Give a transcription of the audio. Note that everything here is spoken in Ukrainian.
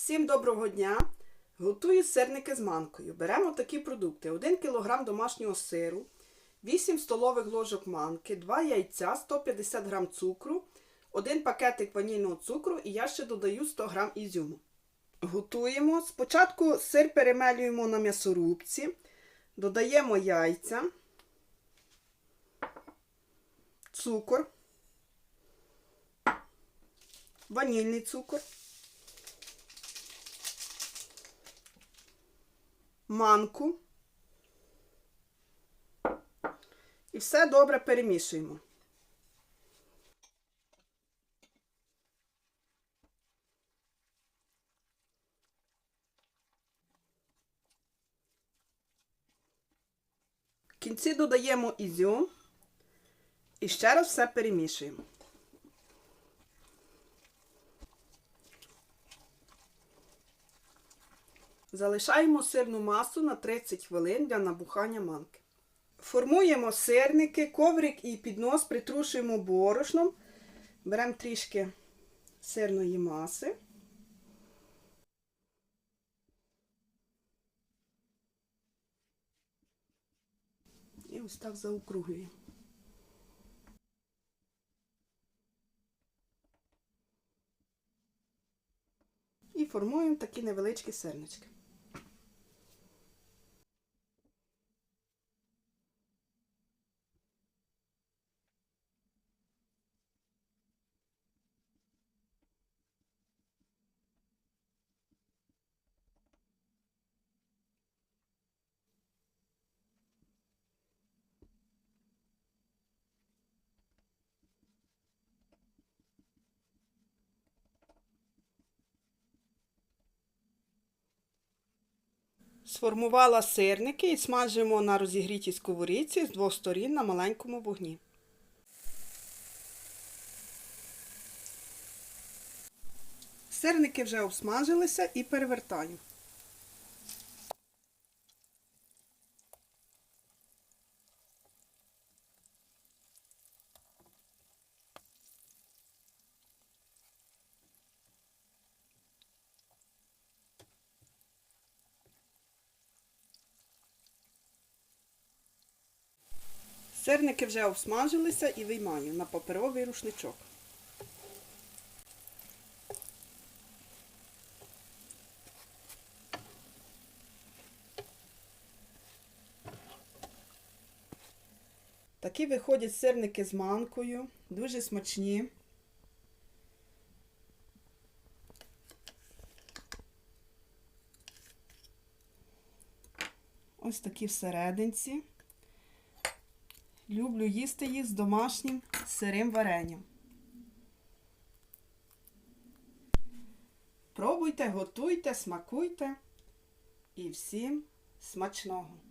Всім доброго дня! Готую сирники з манкою. Беремо такі продукти: 1 кг домашнього сиру, 8 столових ложок манки, 2 яйця, 150 г цукру, 1 пакетик ванільного цукру і я ще додаю 100 г ізюму. Готуємо. Спочатку сир перемелюємо на м'ясорубці, додаємо яйця, цукор, ванільний цукор. Манку. І все добре перемішуємо. В кінці додаємо ізюм і ще раз все перемішуємо. Залишаємо сирну масу на 30 хвилин для набухання манки. Формуємо сирники, коврик і піднос притрушуємо борошном. Беремо трішки сирної маси. І ось так заокруглюємо. І формуємо такі невеличкі сирнички. Сформувала сирники і смажимо на розігрітій сковорідці з двох сторін на маленькому вогні. Сирники вже обсмажилися і перевертаю. Сирники вже обсмажилися і виймаю на паперовий рушничок. Такі виходять сирники з манкою, дуже смачні. Ось такі всерединці. Люблю їсти їх з домашнім сирим варенням. Пробуйте, готуйте, смакуйте і всім смачного!